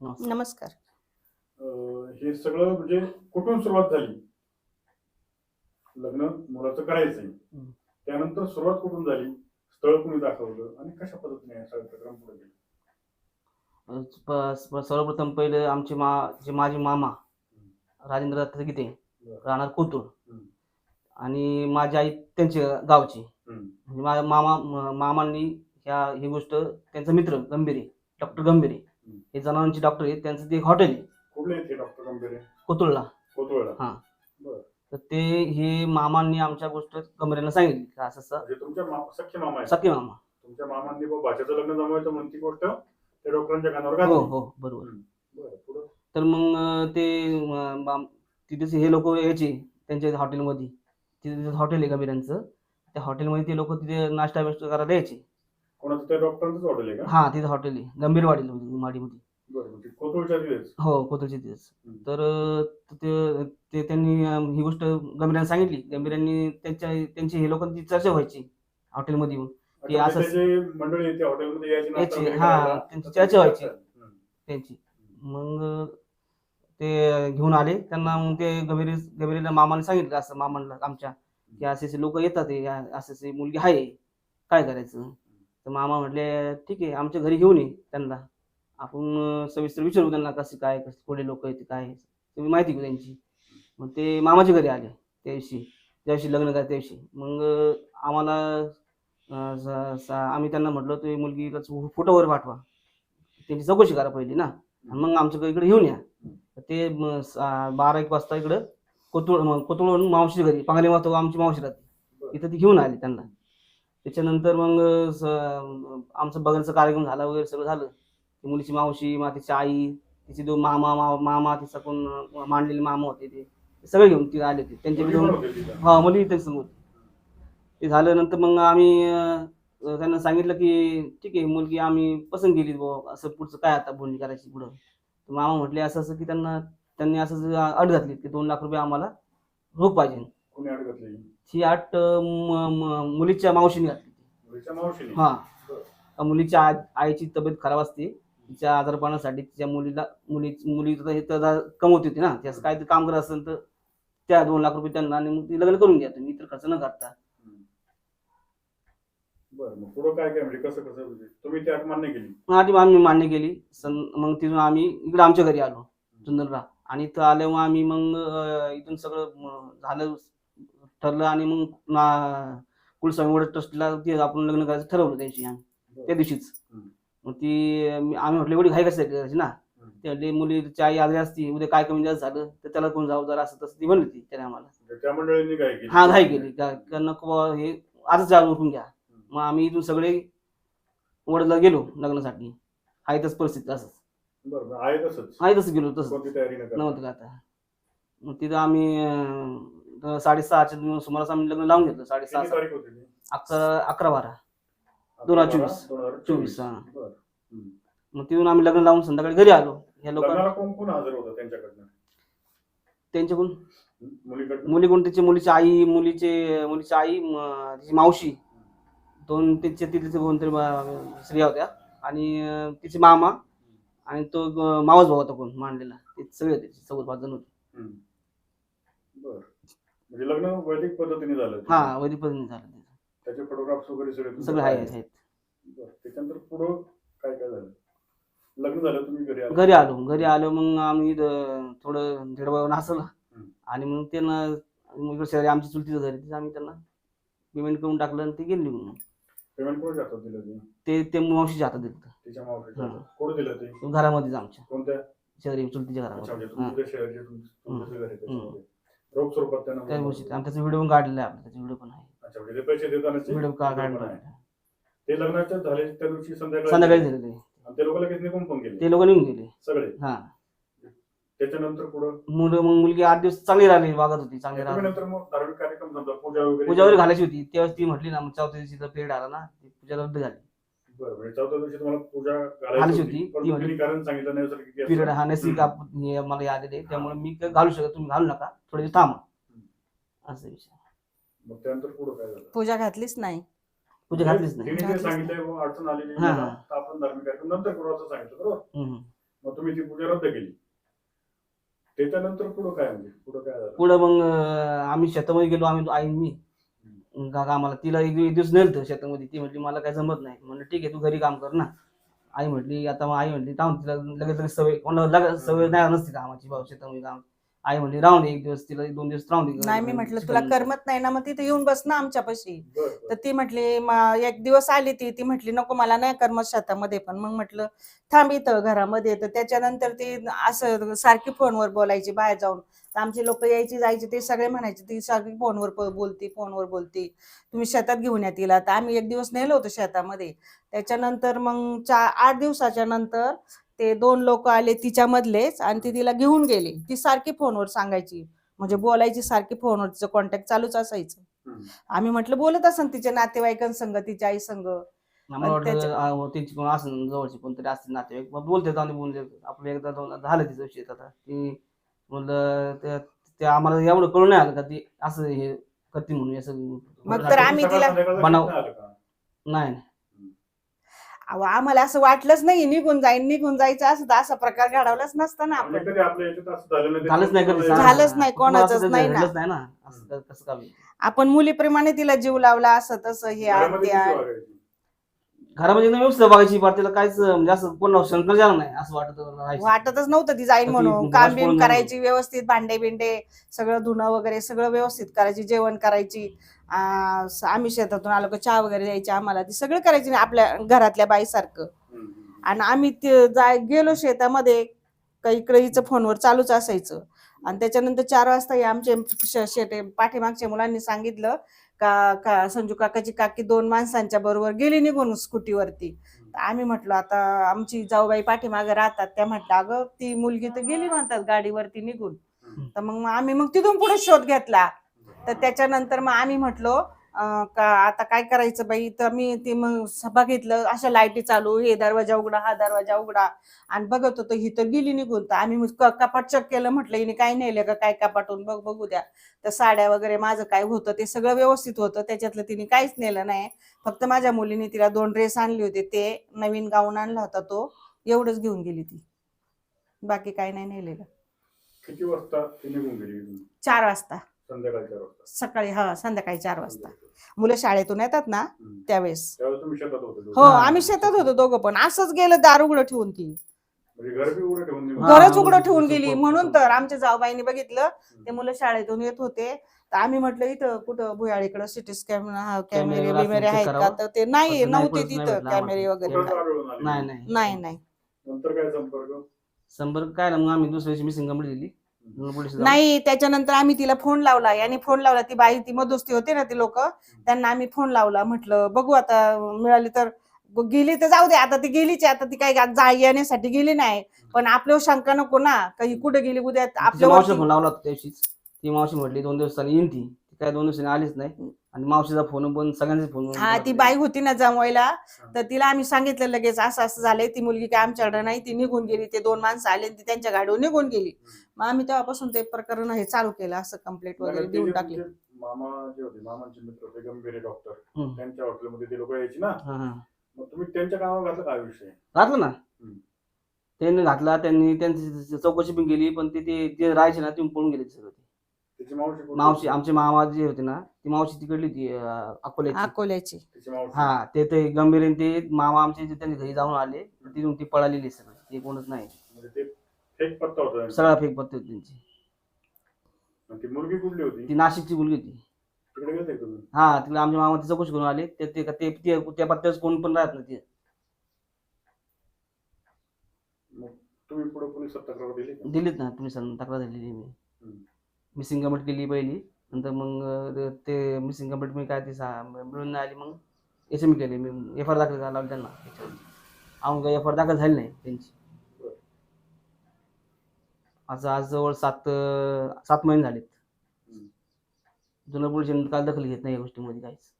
नमस्कार. हे सगळं म्हणजे कुठून सुरुवात झाली लग्न मुलाचं करायचंय हम्म. त्यानंतर सुरुवात कुठून झाली स्थळ कुणी दाखवलं आणि कशा पद्धतीने हा सगळा प्रक्रम पुढे गेला सर्वप्रथम पहिले आमचे मा जे माझे मामा राजेंद्र दत्त गीते. राहणार कोतुळ हम्म. आणि माझी आई त्यांच्या गावची. म्हणजे माझ्या मामा म- मामांनी ह्या ही गोष्ट त्यांचा मित्र गंभीरे डॉक्टर गंभीरे. हे जनावरांचे डॉक्टर आहेत त्यांचं ते हॉटेल आहे. कुठले डॉक्टर कोतुळला. कोतुळला. हा. बरं. तर ते हे मामांनी आमच्या गोष्ट गंभीरेला सांगितली. का असं असं? म्हणजे तुमच्या मा- सख्खे मामा आहेत. सख्खे मामा. तुमच्या मामांनी भाच्याचं लग्न जमवायचं म्हणून ती गोष्ट त्या डॉक्टरांच्या कानावर हो घातली. हो बरोबर. बरं पुढं? तर मग अं, ते अं, बाम- तिथेच हे लोक यायचे त्यांच्या हॉटेलमध्ये तिथे हॉटेल आहे गंभीरांचं. त्या हॉटेलमध्ये ते लोक तिथे नाश्ता बिष्टा करायला यायचे. कोणाचं त्या डॉक्टरांचंच ऑर्डर आहे का? हा तिथे हॉटेल आहे. गंभीरवाडी माडीमध्ये. बरं म्हणजे कोतुळच्या तिथेच हो कोथळची तिथेच हम्म. तर अं, ते ते त्यांनी अं, ही गोष्ट गंभीरांनी सांगितली. गंभीरांनी त्यांच्या त्यांची हे लोकांची चर्चा व्हायची हॉटेलमध्ये येऊन. की म्हणजे असं- ते जे मंडळी आहे त्या हॉटेलमध्ये यायची नाश्ता यायची, वगैरे हा, करायला, त्यांची तर चर्चा व्हायची. हम्म. त्यांची. मग अं, ते घेऊन आले. त्यांना मग ते गंभीर गंभीरला मामाने सांगितलं असं मामांना आमच्या की असे असे लोक येतात हे, असे असे मुलगी आहे. काय करायचं? तर मामा म्हटले ठीक आहे आमच्या घरी घेऊन ये त्यांना. आपण सविस्तर विचारू त्यांना कसे काय कसे कोणी लोक आहेत काय. तुम्ही माहिती घेऊ त्यांची. मग ते मामाच्या घरी आले त्या दिवशी ज्या दिवशी लग्न त्या दिवशी मग आम्हाला आम्ही त्यांना म्हटलं तुम्ही मुलगीला फोटो वगैरे पाठवा. त्यांची चौकशी करा पहिली ना. आणि मग आमच्या इकडे घेऊन या. ते बारा एक वाजता इकडं कोतुळ कोतुळ मावशी घरी पांगली मातो आमची मावशी राहते. तिथं ती घेऊन आली त्यांना. त्याच्यानंतर मग स- आमचं बघायचं कार्यक्रम झाला वगैरे सगळं झालं. ती मुलीची मावशी मा तिची आई तिचे दोन मामा मा- मामा तिचा कोण मांडलेले मामा होते ते. सगळे घेऊन ती आले त्यांचे बी दोन होती तिथं. हा मुली इथे समोर ते झाल्यानंतर मग आम्ही अं, त्यांना सांगितलं की ठीक आहे मुलगी आम्ही पसंत केली बुवा असं पुढचं काय आता बोलणी करायची पुढं? तर मामा म्हटले असं असं की त्यांना त्यांनी असं जे अट घातली की दोन लाख रुपये आम्हाला रोख पाहिजे. कोणी अड घातली? ही म- मुलीच्या मावशीने घातली मावशीने? हा. मुलीच्या आईची तब्येत खराब असते. तिच्या आजारपणासाठी तिच्या मुलीला मुली मुली हे कमवत होती ना. त्याचं काय ते काम करत असेल तर त्या दोन लाख रुपये त्यांना आणि मग ती लग्न करून घ्या. तुम्ही इतर खर्च न पुढं काय काय म्हणजे कसं कसं तुम्ही ती मान्य केली? आम्ही मान्य केली. मग तिथून आम्ही इकडे आमच्या घरी आलो चंदनरा आणि इथं आल्यावर आम्ही मग इथून सगळं झालं ठरलं आणि मग ना कुलस्वामी ट्रस्टला ते आपण लग्न करायचं ठरवलं त्याची. आम्ही त्या दिवशीच. मग ती आम्ही म्हटलं एवढी घाई कशासाठी करायची ना. ते म्हटले मुलीची आई आजारी असती उद्या काय कमी जास्त झालं तर त्याला कोण जबाबदार असं तसं. ती म्हणली ती त्याने आम्हाला. म्हणजे हा घाई केली. का नको हे आजच जाऊन उठून घ्या. मग आम्ही इथून सगळे वडला गेलो लग्नासाठी. आहे तसं परिस्थिती असंच आहे तसंच. गेलो तसं. नव्हतं का आता? मग तिथं आम्ही साडेसहाच्या दिवस सुमारास आम्ही लग्न लावून घेतलं साडेसहा किती तारीख होती ती? अकरा अकरा बारा दोन हजार चोवीस. दोन हजार चोवीस, हा. बरं. हम्म. मग तिथून आम्ही लग्न लावून संध्याकाळी घरी आलो ह्या लोक लग्नाला कोण कोण हजर होतं त्यांच्याकडनं त्यांच्याकडून मुलीकडनं त्याची मुलीची आई मुलीचे मुलीची आई म- तिची मावशी दोन तिचे तिथे कोणतरी बा- स्त्रिया होत्या आणि अं, तिचे मामा आणि तो मावस भाऊ होता कोण मांडलेला ते सगळे होते चौघ पाच जण होते हम्म. बरं म्हणजे लग्न वैदिक पद्धतीने झालं हा वैदिक पद्धतीने झालं. त्याचे फोटोग्राफ्स वगैरे सगळे सगळे आहेत आहेत. बरं त्याच्यानंतर पुढं काय काय झालं लग्न झालं तुम्ही घरी आला घरी आलो घरी आलो मग आम्ही थोडं झेडबावर हसलं हम्म. आणि मग त्यांना मग इकडे शेजारी आमची चुलतीचं घर आहे, तिथं आम्ही त्यांना पेमेंट करून टाकलं आणि ते गेली मग पेमेंट हातात दिलं ते ते ते मावशीच्या हातात दिलं तिच्या मावशीच्या हा. हातात. कोण दिलं ते घरामध्येच आमच्या कोणत्या शेजारी चुलतीच्या अच्छा म्हणजे घरामध्ये हा. तुमच्या शहराचे तुम- तुमचं घर आहे हम्म. त्याच्यामध्ये. रोख स्वरूपात त्यांना त्या. गोष्टी आम्ही त्याचा व्हिडिओ पण काढलेला आहे आपला त्याचा व्हिडिओ पण आहे. अच्छा म्हणजे ते पैसे देतानाचे व्हिडिओ का काढला आहे. ते लग्नाच्या झाले त्या दिवशी संध्याकाळी संध्याकाळी झाले ते आणि ते लोक लगेच निघून पण गेले? ते लोक निघून गेले. सगळे? हा. त्याच्यानंतर पुढं? मुलं मग मुलगी आठ दिवस चांगली राहिली वागत होती चांगली राहिली नंतर मग धार्मिक कार्यक्रम समजा पूजा वगैरे घालायची होती. तेव्हा ती म्हटली ना मग चौथ्या दिवशी पिरियड आला ना ती पूजा रद्द झाली. बरं म्हणजे चौथ्या दिवशी तुम्हाला पूजा घालायची होती. होती. पण ती म्हटली- तुम्ही कारण सांगितलं नाही सर की पिरियड हा नैसर्गिक आप- हे मला याद आहे. त्यामुळे मी काही घालू शकत तुम्ही घालू नका. थोडे दिवस थांबा. असं विषय. मग त्यानंतर पुढं काय झालं? पूजा घातलीच नाही. पूजा घातलीच नाही. तिने जे घातलीच सांगितलंय बुवा, अडचण आलेली हा, हा. तर आपण धार्मिक कार्यक्रम नंतर करू असं सांगितलं बरोबर? हम्म. मग तुम्ही ती पूजा रद्द केली. त्याच्यानंतर पुढं काय म्हणजे? पुढं काय झालं? पुढं मग अं, आम्ही शेतामध्ये गेलो आम्ही आई आणि मी. का आम्हाला तिला एक एक दिवस नेलं शेतामध्ये. ती म्हटली मला काय जमत नाही. म्हणलं ठीक आहे तू घरी काम कर ना. आई म्हटली आता मग आई म्हटली राहून तिला लगेच लगेच सवय कोणाला लगेच सवय नाही नसते कामाची भाऊ शेतामध्ये काम आई म्हटली राहून दे एक दिवस तिला एक दोन दिवस राहून दे. नाही मी म्हटलं तुला करमत नाही ना मग तिथे येऊन बस ना आमच्यापाशी. तर. ती म्हटली "मा- एक दिवस आली ती ती म्हटली नको मला नाही करमत शेतामध्ये. पण मग म्हटलं थांब इथं घरामध्ये. तर त्याच्यानंतर ती असं सारखी फोनवर बोलायची बाहेर जाऊन. तर आमची लोक यायची जायची ते सगळे म्हणायचे ती सारखी फोनवर बोलती फोनवर बोलती. तुम्ही शेतात घेऊन या तिला. तर आम्ही एक दिवस नेलो होतो शेतामध्ये. त्याच्यानंतर मग चा आठ दिवसाच्या नंतर ते दोन लोक आले तिच्यामधलेच आणि ती तिला घेऊन गेली. ती सारखी फोनवर सांगायची. म्हणजे बोलायची सारखी फोनवर तिचं कॉन्टॅक्ट चालूच असायचं. आम्ही म्हटलं बोलत असन तिच्या नातेवाईकांसंग तिच्या आई वाटलं आ, त्यांची कोण असं जवळची कोणतरी असतील नातेवाईक. मग बोलते आणि बोलले आपलं एकदा दोन झालं तिचं शेत आता. ती म्हणलं ते ते आम्हाला एवढं कळून नाही आलं का ती असं हे करते म्हणून असं मग तर आम्ही तिला- बनाव-? नाही. अहो, आम्हाला असं वाटलंच नाही निघून जाईन निघून जायचं असं तर असा प्रकार घडवलाच नसता ना आपण कधी आपल्या याच्यात असं झालं नाही झालंच नाही कधी झालंच नाही, असं कोणाचंच कधी नाही ना. घडलंच नाही ना असं क- कसं काय होईल? आपण मुलीप्रमाणे तिला जीव लावला असं तसं हे घरामध्ये किती. वागायची? घरामध्ये एकदम व्यवस्थित बघायची पार तिला काहीच म्हणजे असं कोण शंकर झालं नाही असं वाटत राहायचं. वाटतच नव्हतं ती जाईन म्हणून काम बिम जाणार. करायची व्यवस्थित भांडे बिंडे सगळं धुणं वगैरे सगळं व्यवस्थित करायची जेवण करायची आ, स- आम्ही शेतातून आलो का चहा वगैरे द्यायची आम्हाला ती सगळं करायची आपल्या घरातल्या बाईसारखं हम्म. आणि आम्ही ते जाय गेलो शेतामध्ये का इकडे हिचं फोनवर चालूच असायचं आणि त्याच्यानंतर चार वाजता हे आमचे श- शेटे पाठीमागच्या मुलांनी सांगितलं का का संजू काकाची काकी दोन माणसांच्या बरोबर गेली निघून स्कूटीवरती. आम्ही म्हटलो आता आमची जाऊबाई पाठीमागे राहतात. त्या म्हटलं अगं ती मुलगी तर गेली म्हणतात गाडीवरती निघून. तर मग आम्ही मग तिथून पुढे शोध घेतला. तर त्याच्यानंतर मग आम्ही म्हटलो का आता काय करायचं बाई? तर मी ते मग स- बघितलं अशा लाईटी चालू हे दरवाजा उघडा हा दरवाजा उघडा. आणि बघत होतो ही तर गेली निघून. तर आम्ही कपाट चेक केलं म्हटलं हिने काय नेलं का? काय कपाटून बघ बघू द्या. तर साड्या वगैरे माझं काय होतं ते सगळं व्यवस्थित होतं. त्याच्यातलं तिने काहीच नेलं नाही. फक्त माझ्या मुलीने तिला दोन ड्रेस आणले होते. ते नवीन गाऊन आणला होता तो. एवढंच घेऊन गेली ती. बाकी काही नाही नेलेलं. किती वाजता ती निघून गेली इथून? चार वाजता. संध्याकाळी चार वाजता. सकाळी हा संध्याकाळी चार वाजता. मुलं शाळेतून येतात ना हम्म. त्यावेळेस. त्यावेळेस तुम्ही शेतात होते हो? आम्ही शेतात होतो दोघं पण. असंच गेलं दार उघडं ठेवून ती. म्हणजे घर बी उघडं ठेवून निघून हा, घरच उघडं ठेवून गेली. म्हणून तर. आमच्या जाऊबाईने बघितलं ते मुलं शाळेतून येत होते. तर आम्ही म्हटलं इथं कुठं भुयाळीकडं सिटी स्कॅन कॅमेरे बिमेरे आहेत ते का? करावं. तर ते नाही पण ते नाही नव्हते नाही तिथं भेटलं कॅमेरे आम्हाला. वगैरे. कुठं काय. आढळून आली? नाही नाही. नाही नाही. नंतर काय संपर्क? संपर्क काय ना मग आम्ही दुसऱ्या दिवशी मिसिंग कंप्लीट दिली नाही त्याच्यानंतर आम्ही तिला फोन लावला. आणि फोन लावला. ती बाई ती मधुस्ती होती ना ती लोक. त्यांना आम्ही फोन लावला. म्हटलं बघू आता मिळाली तर गेली तर जाऊ दे. आता ती गेलीच आता ती गा- जा येण्यासाठी गेली नाही. पण आपल्यावर शंका नको ना. काही कुठे गेली उद्या आपल्या फोन लावला ती मावशी म्हटली दोन दिवसांनी येईन ती ती. काय दोन दिवसांनी आलीच नाही. आणि मावशीचा फोन पण सगळ्यांचे फोन हा ती बाई होती ना जमवायला. तर तिला आम्ही सांगितलं लगेच असं असं झालंय ती मुलगी काय आमच्याकडे नाही ती निघून गेली. ते दोन माणसं आले आणि ती त्यांच्या गाडीवर निघून गेली. मग आम्ही तेव्हापासून ते प्रकरण हे चालू केलं असं कंप्लेंट वगैरे ते देऊन जे टाकली. तुमचे मामा जे होते मामांचे मित्र होते गंभीर डॉक्टर हम्म. त्यांच्या हॉटेलमध्ये ते लोक यायची ना. हा हा. मग तुम्ही त्यांच्या कामावर घातलं काय विषय? घातलं ना. हम्म. त्यांनी घातला त्यांनी त्यांची चौकशी पण केली पण ते ते जे राहायचे ना ते पळून गेले सगळं. मावशी होती? आमचे मामा जे होते ना ती मावशी तिकडली ती अकोल्याची. अकोल्याची. मावशी. हा ते ते गंभीर आणि ते मामा आमचे जे त्यांनी घरी जाऊन आले तिथून ती पळालेली सगळं ते कोणच नाही. म्हणजे ते फेक पत्ता होता त्यांचा. सगळा फेक पत्ते होते त्यांची. आणि ती मुलगी कुठली होती? ती नाशिकची मुलगी होती. तिकडे गेले तुम्ही? हा तिला आमच्या मामा ती चौकशी करून आले ते ते ते- ते- त्या पत्त्यावर कोण पण राहत नाही ते. मग तुम्ही पुढे तक्रार दिली का? दिलीत ना तुम्ही सांग तक्रार दिलेली मी. हम्म. मिसिंग कंप्लीट केली पहिली. नंतर मग ते मिसिंग कंप्लीट मी काय ते सा- मिळून नाही आली मग एस एम केली. मी एफ आर दाखल करायला लावली त्यांना. काही एफ आर दाखल झाली नाही त्यांची. आज आज जवळ सात सात महिने झालेत. जुनं पोलीस काल दखल घेत नाही या गोष्टीमध्ये काहीच.